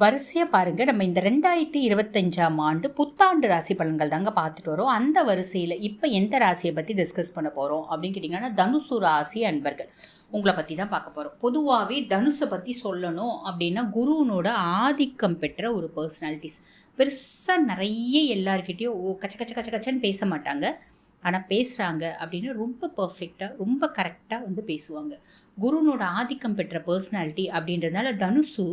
வரிசையாக பாருங்கள் நம்ம இந்த ரெண்டாயிரத்தி இருபத்தஞ்சாம் ஆண்டு புத்தாண்டு ராசி பலன்கள் தாங்க பார்த்துட்டு வரோம். அந்த வரிசையில் இப்போ எந்த ராசியை பற்றி டிஸ்கஸ் பண்ண போகிறோம் அப்படின்னு கேட்டிங்கன்னா தனுசு ராசி அன்பர்கள். உங்களை பற்றி தான் பார்க்க போகிறோம் பொதுவாகவே தனுசை பற்றி சொல்லணும் அப்படின்னா குருவனோட ஆதிக்கம் பெற்ற ஒரு பர்சனாலிட்டிஸ் பெருசாக நிறைய எல்லாருக்கிட்டேயும் ஓ கச்ச கச்ச கச்ச கச்சன்னு பேச மாட்டாங்க. ஆனால் பேசுகிறாங்க அப்படின்னு ரொம்ப பர்ஃபெக்டாக ரொம்ப கரெக்டாக வந்து பேசுவாங்க. குருனோட ஆதிக்கம் பெற்ற பர்சனாலிட்டி அப்படின்றதுனால தனுசு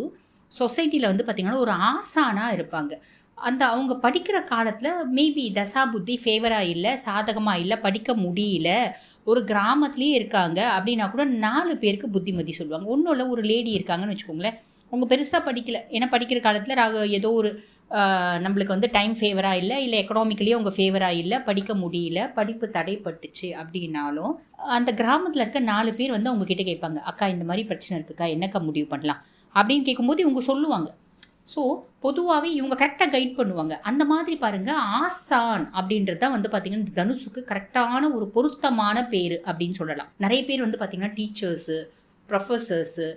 சொசைட்டியில் வந்து பார்த்திங்கன்னா ஒரு ஆசானாக இருப்பாங்க. அந்த அவங்க படிக்கிற காலத்தில் மேபி தசா புத்தி ஃபேவராக இல்லை சாதகமாக இல்லை படிக்க முடியல ஒரு கிராமத்துலேயே இருக்காங்க அப்படின்னா கூட நாலு பேருக்கு புத்திமதி சொல்லுவாங்க. ஒன்றும் இல்லை ஒரு லேடி இருக்காங்கன்னு வச்சுக்கோங்களேன். அவங்க பெருசாக படிக்கல. ஏன்னா படிக்கிற காலத்தில் ராக ஏதோ ஒரு நம்மளுக்கு வந்து டைம் ஃபேவராக இல்லை இல்லை எக்கனாமிக்கலி அவங்க ஃபேவராக இல்லை படிக்க முடியல படிப்பு தடைப்பட்டுச்சு அப்படின்னாலும் அந்த கிராமத்தில் இருக்க நாலு பேர் வந்து அவங்கக்கிட்ட கேட்பாங்க அக்கா இந்த மாதிரி பிரச்சனை இருக்குக்கா என்னக்கா முடிவு பண்ணலாம்? அப்படின்னு கேட்கும்போது இவங்க சொல்லுவாங்க. ஸோ பொதுவாகவே இவங்க கரெக்டாக கைட் பண்ணுவாங்க. அந்த மாதிரி பாருங்கள் ஆசான் அப்படின்றது தான் வந்து பார்த்திங்கன்னா இந்த தனுஷுக்கு கரெக்டான ஒரு பொருத்தமான பேர் அப்படின்னு சொல்லலாம். நிறைய பேர் வந்து பார்த்திங்கன்னா டீச்சர்ஸு ப்ரொஃபஸர்ஸு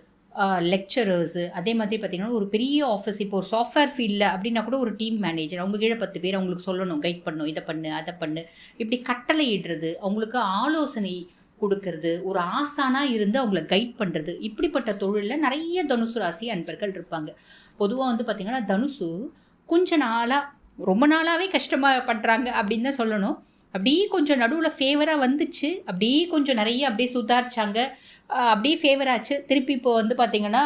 லெக்சரர்ஸு அதே மாதிரி பார்த்திங்கன்னா ஒரு பெரிய ஆஃபீஸ் இப்போ ஒரு சாஃப்ட்வேர் ஃபீல்டில் அப்படின்னா கூட ஒரு டீம் மேனேஜர் அவங்க கீழே பத்து பேர் அவங்களுக்கு சொல்லணும் கைட் பண்ணணும் இதை பண்ணு அதை பண்ணு. இப்படி கட்டளை இடுறது அவங்களுக்கு ஆலோசனை கொடுக்கறது ஒரு ஆசானாக இருந்து அவங்கள கைட் பண்ணுறது இப்படிப்பட்ட தொழிலில் நிறைய தனுசு ராசி அன்பர்கள் இருப்பாங்க. பொதுவாக வந்து பார்த்திங்கன்னா தனுசு கொஞ்ச நாளாக ரொம்ப நாளாகவே கஷ்டமாக படுறாங்க அப்படின்னு தான் சொல்லணும். அப்படியே கொஞ்சம் நடுவில் ஃபேவராக வந்துச்சு அப்படியே கொஞ்சம் நிறைய அப்படியே சுதாரிச்சாங்க அப்படியே ஃபேவர் ஆச்சு. திருப்பி இப்போ வந்து பார்த்திங்கன்னா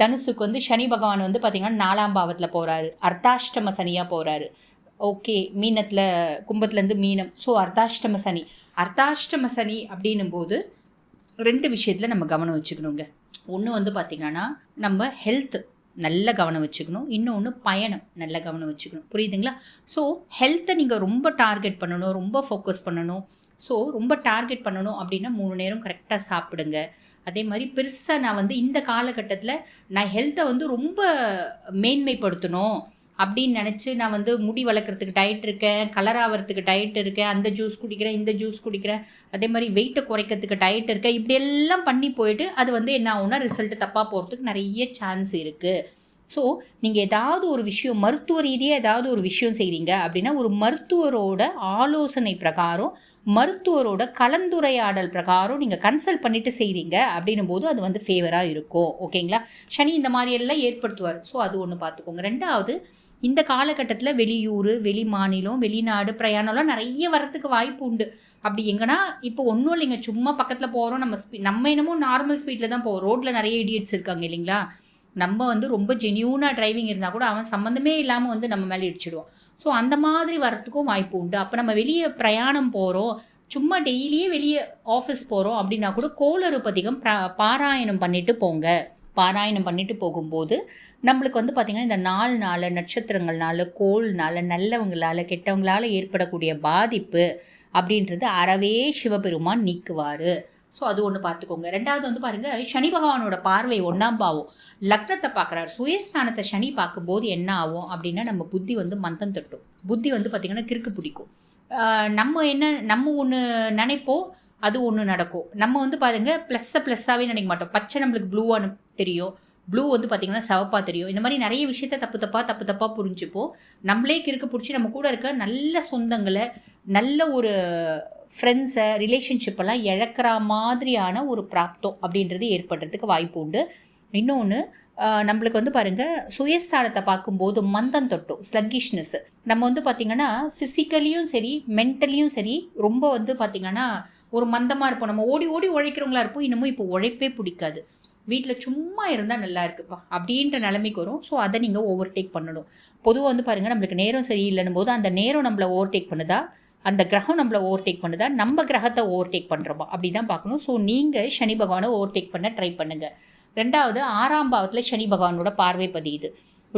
தனுசுக்கு வந்து சனி பகவான் வந்து பார்த்திங்கன்னா நாலாம் பாவத்தில் போகிறாரு அர்த்தாஷ்டம சனியாக போகிறாரு ஓகே மீனத்தில் கும்பத்துலேருந்து மீனம். ஸோ அர்த்தாஷ்டம சனி. அர்த்தாஷ்டம சனி அப்படின்னும் போது ரெண்டு விஷயத்தில் நம்ம கவனம் வச்சுக்கணுங்க. ஒன்று வந்து பார்த்திங்கன்னா நம்ம ஹெல்த் நல்ல கவனம் வச்சுக்கணும். இன்னொன்று பயணம் நல்ல கவனம் வச்சுக்கணும். புரியுதுங்களா? ஸோ ஹெல்த்தை நீங்கள் ரொம்ப டார்கெட் பண்ணணும் ரொம்ப ஃபோக்கஸ் பண்ணணும். ஸோ ரொம்ப டார்கெட் பண்ணணும் அப்படின்னா மூணு நேரம் கரெக்டாக சாப்பிடுங்க. அதே மாதிரி பெருசாக நான் வந்து இந்த காலகட்டத்தில் நான் ஹெல்த்தை வந்து ரொம்ப மேன்மைப்படுத்தணும். அப்படின்னு நினச்சி நான் வந்து முடி வளர்க்குறதுக்கு டயட் இருக்கேன் கலர் ஆகிறதுக்கு டயட் இருக்கேன் அந்த ஜூஸ் குடிக்கிறேன் இந்த ஜூஸ் குடிக்கிறேன். அதே மாதிரி வெயிட்டை குறைக்கிறதுக்கு டயட் இருக்கேன். இப்படியெல்லாம் பண்ணி போயிட்டு அது வந்து என்ன ஆகும்னா ரிசல்ட் தப்பாக போகிறதுக்கு நிறைய சான்ஸ் இருக்குது ஸோ நீங்கள் ஏதாவது ஒரு விஷயம் மருத்துவ ரீதியாக ஏதாவது ஒரு விஷயம் செய்கிறீங்க அப்படின்னா ஒரு மருத்துவரோட ஆலோசனை பிரகாரம் மருத்துவரோட கலந்துரையாடல் பிரகாரம் நீங்கள் கன்சல்ட் பண்ணிட்டு செய்கிறீங்க அப்படின்னும் போது அது வந்து ஃபேவராக இருக்கும். ஓகேங்களா? சனி இந்த மாதிரி எல்லாம் ஏற்படுத்துவார். ஸோ அது ஒன்று பார்த்துக்கோங்க. ரெண்டாவது இந்த காலகட்டத்தில் வெளியூர் வெளி மாநிலம் வெளிநாடு பிரயாணம்லாம் நிறைய வரத்துக்கு வாய்ப்பு உண்டு. அப்படி எங்கன்னா இப்போ ஒன்றும் இல்லைங்க. சும்மா பக்கத்தில் போகிறோம் நம்ம ஸ்பீ நம்ம என்னமோ நார்மல் ஸ்பீடில் தான் போகிறோம் ரோட்டில் நிறைய இடியட்ஸ் இருக்காங்க இல்லைங்களா? நம்ம வந்து ரொம்ப ஜென்யூனாக டிரைவிங் இருந்தால் கூட அவன் சம்மந்தமே இல்லாமல் வந்து நம்ம மேலே இடிச்சிடுவான். ஸோ அந்த மாதிரி வரத்துக்கும் வாய்ப்பு உண்டு. அப்போ நம்ம வெளியே பிரயாணம் போகிறோம் சும்மா டெய்லியே வெளியே ஆஃபீஸ் போகிறோம் அப்படின்னா கூட கோளறுபதிகம் ப்ரா பாராயணம் பண்ணிட்டு போங்க. பாராயணம் பண்ணிட்டு போகும்போது நம்மளுக்கு வந்து பார்த்திங்கன்னா இந்த நாள் நாள் நட்சத்திரங்கள்னால கோள்னால நல்லவங்களால கெட்டவங்களால் ஏற்படக்கூடிய பாதிப்பு அப்படின்றது அறவே சிவபெருமான் நீக்குவார். ஸோ அது ஒன்று பார்த்துக்கோங்க. ரெண்டாவது வந்து பாருங்கள் சனி பகவானோட பார்வை ஒன்றாம் பாவம். லக்னத்தை பார்க்குறாரு. சுயஸ்தானத்தை சனி பார்க்கும்போது என்ன ஆகும் அப்படின்னா நம்ம புத்தி வந்து மந்தம் தட்டும். புத்தி வந்து பார்த்திங்கன்னா கிறுக்கு பிடிக்கும். நம்ம என்ன நம்ம ஒன்று நினைப்போம் அது ஒன்று நடக்கும். நம்ம வந்து பாருங்க ப்ளஸ்ஸை ப்ளஸ்ஸாகவே நினைக்க மாட்டோம். பச்சை நம்மளுக்கு ப்ளூவானு தெரியும். ப்ளூ வந்து பார்த்திங்கன்னா சிவப்பாக தெரியும். இந்த மாதிரி நிறைய விஷயத்த தப்பு தப்பாக தப்பு தப்பாக புரிஞ்சுப்போம். நம்மளே கிறுக்கு பிடிச்சி நம்ம கூட இருக்க நல்ல சொந்தங்களை நல்ல ஒரு ஃப்ரெண்ட்ஸை ரிலேஷன்ஷிப்பெல்லாம் இழக்கிற மாதிரியான ஒரு பிராப்தம் அப்படின்றது ஏற்படுறதுக்கு வாய்ப்பு உண்டு. இன்னொன்று நம்மளுக்கு வந்து பாருங்கள் சுயஸ்தானத்தை பார்க்கும்போது மந்தம் தொட்டும் ஸ்லக்கிஷ்னஸ் நம்ம வந்து பார்த்திங்கன்னா ஃபிசிக்கலியும் சரி மென்டலியும் சரி ரொம்ப வந்து பார்த்திங்கன்னா ஒரு மந்தமாக இருப்போம். நம்ம ஓடி ஓடி உழைக்கிறவங்களா இருப்போம். இன்னமும் இப்போ உழைப்பே பிடிக்காது. வீட்டில் சும்மா இருந்தால் நல்லா இருக்குப்பா அப்படின்ற நிலைமைக்கு வரும். ஸோ அதை நீங்கள் ஓவர்டேக் பண்ணணும். பொதுவாக வந்து பாருங்கள் நம்மளுக்கு நேரம் சரியில்லைன்னும் போது அந்த நேரம் நம்மளை ஓவர்டேக் பண்ணுதா? அந்த கிரகம் நம்மளை ஓவர்டேக் பண்ணுதா? நம்ம கிரகத்தை ஓவர்டேக் பண்ணுறோமா அப்படி தான் பார்க்கணும். ஸோ நீங்கள் சனி பகவானை ஓவர்டேக் பண்ண ட்ரை பண்ணுங்கள் ரெண்டாவது ஆறாம் பாவத்தில் சனி பகவானோட பார்வை பதியுது.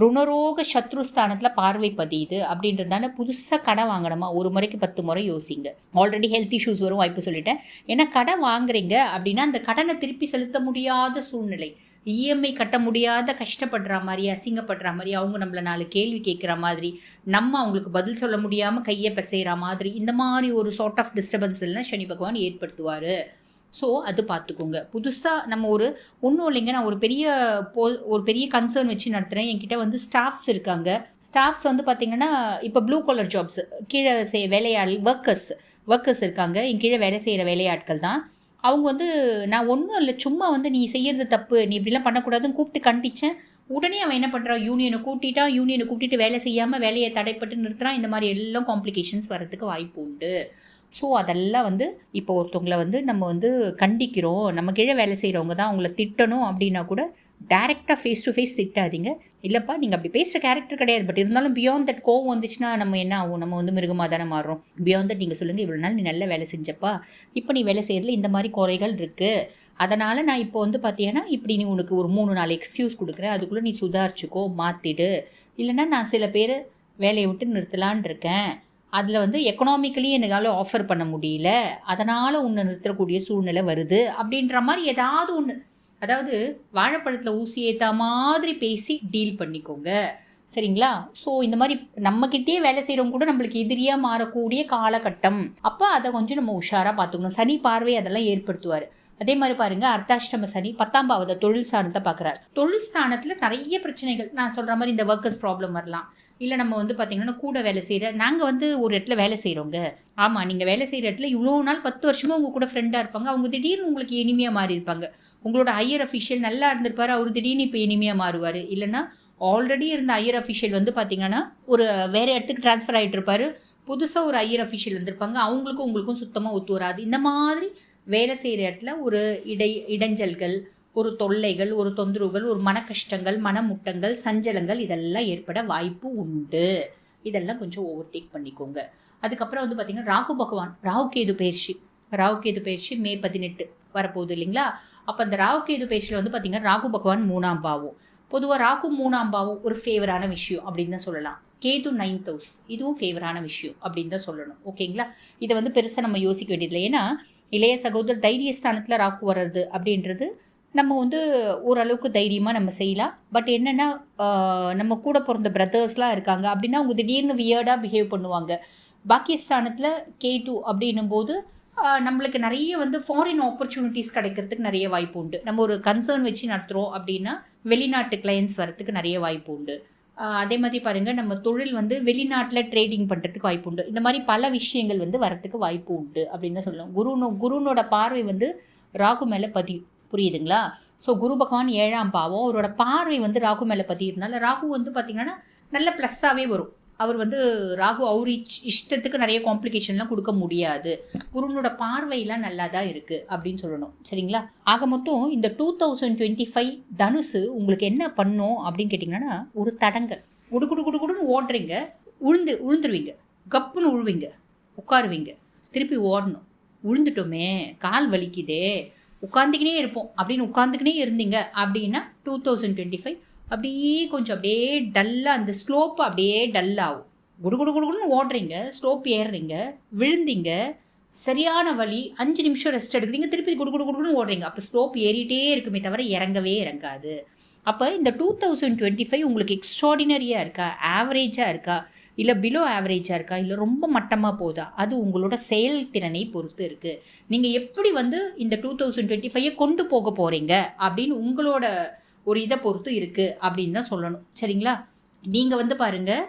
ருணரோக சத்ருஸ்தானத்தில் பார்வை பதியுது. அப்படின்றதால புதுசாக கடை வாங்கணுமா? ஒரு முறைக்கு பத்து முறை யோசிங்க. ஆல்ரெடி ஹெல்த் இஷ்யூஸ் வரும் வாய்ப்பு சொல்லிட்டேன். ஏன்னா கடை வாங்குறீங்க அப்படின்னா அந்த கடனை திருப்பி செலுத்த முடியாத சூழ்நிலை. இஎம்ஐ கட்ட முடியாத கஷ்டப்படுற மாதிரி அசிங்கப்படுற மாதிரி அவங்க நம்மளை நாலு கேள்வி கேட்குற மாதிரி நம்ம அவங்களுக்கு பதில் சொல்ல முடியாமல் கையை பிசைகிற மாதிரி இந்த மாதிரி ஒரு சார்ட் ஆஃப் டிஸ்டர்பன்ஸ் எல்லாம் சனி பகவான் ஏற்படுத்துவார். ஸோ அது பார்த்துக்கோங்க. புதுசாக நம்ம ஒரு ஒன்றும் இல்லைங்க. நான் ஒரு பெரிய போ ஒரு பெரிய கன்சர்ன் வச்சு நடத்துகிறேன் என்கிட்ட வந்து ஸ்டாஃப்ஸ் இருக்காங்க. ஸ்டாஃப்ஸ் வந்து பார்த்திங்கன்னா இப்போ ப்ளூ கலர் ஜாப்ஸ் கீழே செய் வேலையாள் ஒர்க்கர்ஸ் ஒர்க்கர்ஸ் இருக்காங்க. என் கீழே வேலை செய்கிற வேலையாட்கள் தான். அவங்க வந்து நான் ஒன்றும் இல்லை சும்மா வந்து நீ செய்கிறது தப்பு நீ இப்படிலாம் பண்ணக்கூடாதுன்னு கூப்பிட்டு கண்டிச்சேன். உடனே அவன் என்ன பண்ணுறான் யூனியனை கூட்டிட்டான். யூனியனை கூட்டிட்டு வேலை செய்யாமல் வேலையை தடைப்பட்டு நிறுத்துறான். இந்த மாதிரி எல்லாம் காம்ப்ளிகேஷன்ஸ் வரதுக்கு வாய்ப்பு உண்டு. ஸோ அதெல்லாம் வந்து இப்போ ஒருத்தவங்களை வந்து நம்ம வந்து கண்டிக்கிறோம். நம்ம கீழே வேலை செய்கிறவங்க தான் அவங்கள திட்டணும் அப்படின்னா கூட டேரெக்டாக ஃபேஸ் டு ஃபேஸ் திட்டாதீங்க. இல்லைப்பா நீங்கள் அப்படி பேசுகிற கேரக்டர் கிடையாது. பட் இருந்தாலும் பியாண்ட் தட் கோவம் வந்துச்சுன்னா நம்ம என்ன ஆகும்? நம்ம வந்து மிருகமாக தானே மாறுறோம். பியாண்ட் தட் நீங்கள் சொல்லுங்கள் இவ்வளோ நாள் நீ நல்ல வேலை செஞ்சப்பா. இப்போ நீ வேலை செய்கிறதுல இந்த மாதிரி குறைகள் இருக்குது அதனால் நான் இப்போ வந்து பார்த்தீங்கன்னா இப்படி நீ உனக்கு ஒரு மூணு நாலு எக்ஸ்கியூஸ் கொடுக்குறேன். அதுக்குள்ளே நீ சுதாரிச்சுக்கோ மாற்றிடு இல்லைன்னா நான் சில பேர் வேலையை விட்டு நிறுத்தலான் இருக்கேன். அதில் வந்து எக்கனாமிக்கலி என்னால் ஆஃபர் பண்ண முடியல. அதனால் உன்னை நிறுத்தக்கூடிய சூழ்நிலை வருது. அப்படின்ற மாதிரி ஏதாவது ஒன்று அதாவது வாழைப்பழத்தில் ஊசி ஏற்ற மாதிரி பேசி டீல் பண்ணிக்கோங்க. சரிங்களா? ஸோ இந்த மாதிரி நம்மக்கிட்டே வேலை செய்கிறவங்க கூட நம்மளுக்கு எதிரியாக மாறக்கூடிய காலகட்டம். அப்போ அதை கொஞ்சம் நம்ம உஷாராக பார்த்துக்கணும். சனி பார்வை அதெல்லாம் ஏற்படுத்துவார். அதே மாதிரி பாருங்க அர்த்தாஷ்டம சனி பத்தாம் பாவத தொழில் ஸ்தானத்தை பார்க்குறாரு தொழில் ஸ்தானத்தில் நிறைய பிரச்சனைகள் நான் சொல்கிற மாதிரி இந்த ஒர்க்கர்ஸ் ப்ராப்ளம் வரலாம். இல்லை நம்ம வந்து பார்த்திங்கன்னா கூட வேலை செய்கிற நாங்கள் வந்து ஒரு இடத்துல வேலை செய்கிறோங்க ஆமாம் நீங்கள் வேலை செய்கிற இடத்துல இவ்வளோ நாள் பத்து வருஷமாக உங்கள் கூட ஃப்ரெண்டாக இருப்பாங்க. அவங்க திடீர்னு உங்களுக்கு இனிமையாக மாறி இருப்பாங்க. உங்களோட ஹையர் அஃபிஷியல் நல்லா இருந்திருப்பார் அவர் திடீர்னு இப்போ இனிமையாக மாறுவார். இல்லைன்னா ஆல்ரெடி இருந்த ஹையர் அஃபிஷியல் வந்து பார்த்திங்கன்னா ஒரு வேறு இடத்துக்கு ட்ரான்ஸ்ஃபர் ஆகிட்டு இருப்பார். புதுசாக ஒரு ஐயர் அஃபிஷியல் வந்திருப்பாங்க. அவங்களுக்கும் உங்களுக்கும் சுத்தமாக ஒத்து வராது. இந்த மாதிரி வேலை செய்கிற இடத்துல ஒரு இடை இடைஞ்சல்கள் ஒரு தொல்லைகள் ஒரு தொந்தரவுகள் ஒரு மன கஷ்டங்கள் மனமுட்டங்கள் சஞ்சலங்கள் இதெல்லாம் ஏற்பட வாய்ப்பு உண்டு. இதெல்லாம் கொஞ்சம் ஓவர்டேக் பண்ணிக்கோங்க. அதுக்கப்புறம் வந்து பார்த்திங்கன்னா ராகு பகவான் ராகு கேது பயிற்சி. ராகு கேது பயிற்சி மே பதினெட்டு வரப்போகுது இல்லைங்களா? அப்போ அந்த ராகு கேது பயிற்சியில் வந்து பார்த்திங்கன்னா ராகு பகவான் மூணாம் பாவம். பொதுவாக ராகு மூணாம் பாவம் ஒரு ஃபேவரான விஷயம் அப்படின்னு தான் சொல்லலாம். கேது நைன்த் ஹவுஸ் இதுவும் ஃபேவரான விஷயம் அப்படின்னு தான் சொல்லணும். ஓகேங்களா இதை வந்து பெருசாக நம்ம யோசிக்க வேண்டியதில்லை. ஏன்னா இளைய சகோதரர் தைரியஸ்தானத்தில் ராகு வர்றது அப்படின்றது நம்ம வந்து ஓரளவுக்கு தைரியமாக நம்ம செய்யலாம். பட் என்னென்னா நம்ம கூட பிறந்த பிரதர்ஸ்லாம் இருக்காங்க அப்படின்னா அவங்க திடீர்னு வியர்டாக பிஹேவ் பண்ணுவாங்க. பாக்கியஸ்தானத்தில் டூ அப்படின்னும் போது நம்மளுக்கு நிறைய வந்து ஃபாரின் ஆப்பர்ச்சுனிட்டிஸ் கிடைக்கிறதுக்கு நிறைய வாய்ப்பு உண்டு. நம்ம ஒரு கன்சர்ன் வச்சு நடத்துகிறோம் அப்படின்னா வெளிநாட்டு கிளையன்ஸ் வரத்துக்கு நிறைய வாய்ப்பு உண்டு. அதே மாதிரி பாருங்கள் நம்ம தொழில் வந்து வெளிநாட்டில் ட்ரேடிங் பண்ணுறதுக்கு வாய்ப்பு உண்டு. இந்த மாதிரி பல விஷயங்கள் வந்து வரத்துக்கு வாய்ப்பு உண்டு அப்படின்னு தான் சொல்லலாம் குருனோ குருனோட பார்வை வந்து ராகு மேலே பதியும் புரியுதுங்களா? ஸோ குரு பகவான் ஏழாம் பாவம். அவரோட பார்வை வந்து ராகு மேலே பதியிருந்தால ராகு வந்து பார்த்திங்கன்னா நல்ல ப்ளஸ்ஸாகவே வரும். அவர் வந்து ராகு அவர் இஷ்டத்துக்கு நிறைய காம்ப்ளிகேஷன்லாம் கொடுக்க முடியாது. குருவனோட பார்வையெல்லாம் நல்லா தான் இருக்குது அப்படின்னு சொல்லணும். சரிங்களா? ஆக மொத்தம் இந்த டூ தௌசண்ட் டுவெண்ட்டி ஃபைவ் தனுசு உங்களுக்கு என்ன பண்ணும் அப்படின்னு கேட்டிங்கன்னா ஒரு தடங்கல். குடு குடு குடு குடுன்னு ஓடுறீங்க. உழுந்து உழுந்துருவீங்க. கப்புன்னு உழுவீங்க. உட்காருவீங்க. திருப்பி ஓடணும். உழுந்துட்டோமே கால் வலிக்குதே. உட்காந்துக்கினே இருப்போம். அப்படின்னு உட்காந்துக்கினே இருந்தீங்க அப்படின்னா டூ தௌசண்ட் டுவெண்ட்டி ஃபைவ் அப்படியே கொஞ்சம் அப்படியே டல்லாக அந்த ஸ்லோப்பு அப்படியே டல்லாகும் குடு குடு குடுன்னு ஓடுறீங்க ஸ்லோப் ஏறுறீங்க விழுந்தீங்க சரியான வழி அஞ்சு நிமிஷம் ரெஸ்ட் எடுக்கிறீங்க திருப்பி குடு குடு குடுன்னு ஓடுறீங்க. அப்போ ஸ்லோப் ஏறிட்டே இருக்குமே தவிர இறங்கவே இறங்காது. அப்போ இந்த டூ தௌசண்ட் டுவெண்ட்டி ஃபைவ் உங்களுக்கு எக்ஸ்ட்ராடினரியாக இருக்கா ஆவரேஜாக இருக்கா இல்லை பிலோ ஆவரேஜாக இருக்கா இல்லை ரொம்ப மட்டமாக போதா? அது உங்களோட செயல்திறனை பொறுத்து இருக்குது நீங்கள் எப்படி வந்து இந்த டூ தௌசண்ட் டுவெண்ட்டி ஃபைவை கொண்டு போக போகிறீங்க அப்படின்னு உங்களோட ஒரு இதை பொறுத்து இருக்குது அப்படின்னு தான் சொல்லணும். சரிங்களா? நீங்கள் வந்து பாருங்கள்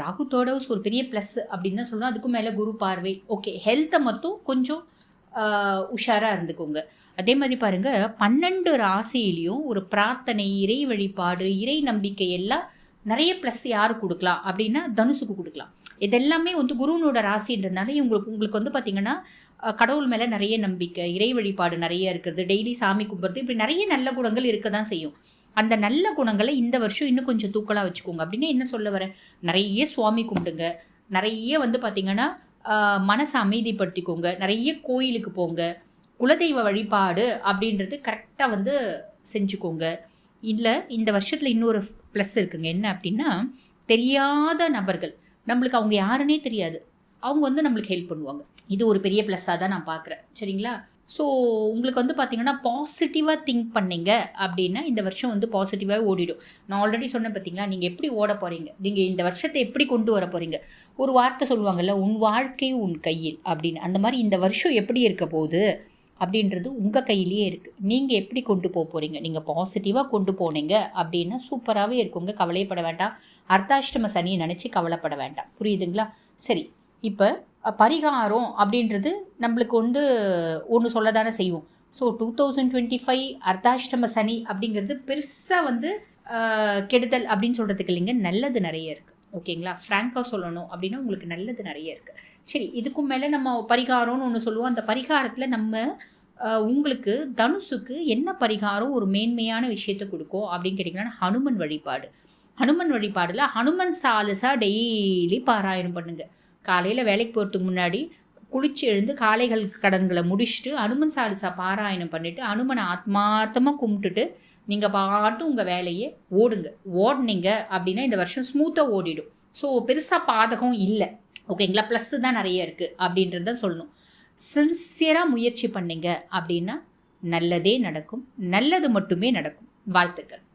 ராகு தோடவுஸ் ஒரு பெரிய ப்ளஸ் அப்படின்னு தான் சொல்லணும். அதுக்கும் மேலே குரு பார்வை. ஓகே ஹெல்த்தை மட்டும் கொஞ்சம் உஷாராக இருந்துக்கோங்க. அதே மாதிரி பாருங்கள் பன்னெண்டு ராசியிலையும் ஒரு பிரார்த்தனை இறை வழிபாடு இறை நம்பிக்கை எல்லாம் நிறைய ப்ளஸ் யாருக்கு கொடுக்கலாம்? அப்படின்னா தனுசுக்கு கொடுக்கலாம். இதெல்லாமே வந்து குருவனோட ராசின்றதுனால உங்களுக்கு உங்களுக்கு வந்து பார்த்திங்கன்னா கடவுள் மேலே நிறைய நம்பிக்கை இறை வழிபாடு நிறைய இருக்கிறது டெய்லி சாமி கும்பிட்றது இப்படி நிறைய நல்ல குணங்கள் இருக்க தான் செய்யும். அந்த நல்ல குணங்களை இந்த வருஷம் இன்னும் கொஞ்சம் தூக்கலாக வச்சுக்கோங்க. அப்படின்னு என்ன சொல்ல வரேன்? நிறைய சுவாமி கும்பிடுங்க. நிறைய வந்து பார்த்திங்கன்னா மனசை அமைதிப்படுத்திக்கோங்க. நிறைய கோயிலுக்கு போங்க. குலதெய்வ வழிபாடு அப்படின்றது கரெக்டாக வந்து செஞ்சுக்கோங்க. இல்லை இந்த வருஷத்தில் இன்னொரு ப்ளஸ் இருக்குங்க. என்ன அப்படின்னா தெரியாத நபர்கள். நம்மளுக்கு அவங்க யாருன்னே தெரியாது. அவங்க வந்து நம்மளுக்கு ஹெல்ப் பண்ணுவாங்க. இது ஒரு பெரிய ப்ளஸ்ஸாக தான் நான் பார்க்குறேன். சரிங்களா? ஸோ உங்களுக்கு வந்து பார்த்தீங்கன்னா பாசிட்டிவாக திங்க் பண்ணீங்க அப்படின்னா இந்த வருஷம் வந்து பாசிட்டிவாக ஓடிடும். நான் ஆல்ரெடி சொன்னேன் பார்த்தீங்களா நீங்கள் எப்படி ஓட போகிறீங்க நீங்கள் இந்த வருஷத்தை எப்படி கொண்டு வர போகிறீங்க ஒரு வார்த்தை சொல்லுவாங்கல்ல உன் வாழ்க்கை உன் கையில் அப்படின்னு. அந்த மாதிரி இந்த வருஷம் எப்படி இருக்க போகுது அப்படின்றது உங்கள் கையிலேயே இருக்குது நீங்கள் எப்படி கொண்டு போக போகிறீங்க நீங்கள் பாசிட்டிவாக கொண்டு போனீங்க அப்படின்னா சூப்பராகவே இருக்குங்க. கவலையப்பட வேண்டாம். அர்த்தாஷ்டம சனியை நினச்சி கவலைப்பட வேண்டாம். புரியுதுங்களா? சரி. இப்போ பரிகாரம் அப்படின்றது நம்மளுக்கு வந்து ஒன்று சொல்ல தானே செய்வோம். So two thousand twenty five அர்த்தாஷ்டம சனி அப்படிங்கிறது பெருசாக வந்து கெடுதல் அப்படின்னு சொல்கிறதுக்கு இல்லைங்க நல்லது நிறைய இருக்குது ஓகேங்களா ஃப்ராங்காக சொல்லணும் அப்படின்னா உங்களுக்கு நல்லது நிறைய இருக்குது சரி இதுக்கும் மேலே நம்ம பரிகாரம்னு ஒன்று சொல்லுவோம். அந்த பரிகாரத்தில் நம்ம உங்களுக்கு தனுசுக்கு என்ன பரிகாரம் ஒரு மேன்மையான விஷயத்தை கொடுக்கும் அப்படின்னு கேட்டிங்கன்னா ஹனுமன் வழிபாடு. ஹனுமன் வழிபாடில் ஹனுமன் சாலிசா டெய்லி பாராயணம் பண்ணுங்கள் காலையில் வேலைக்கு போகிறதுக்கு முன்னாடி குளிச்சு எழுந்து காலைகள் கடன்களை முடிச்சுட்டு அனுமன் சாலிசா பாராயணம் பண்ணிவிட்டு அனுமனை ஆத்மார்த்தமாக கும்பிட்டுட்டு நீங்கள் பாட்டு உங்கள் வேலையை ஓடுங்க ஓடினீங்க அப்படின்னா இந்த வருஷம் ஸ்மூத்தாக ஓடிடும். ஸோ பெருசாக பாதகம் இல்லை. ஓகேங்களா ப்ளஸ் தான் நிறைய இருக்குது அப்படின்றத சொல்லணும். சின்சியராக முயற்சி பண்ணீங்க அப்படின்னா நல்லதே நடக்கும் நல்லது மட்டுமே நடக்கும். வாழ்த்துக்கள்.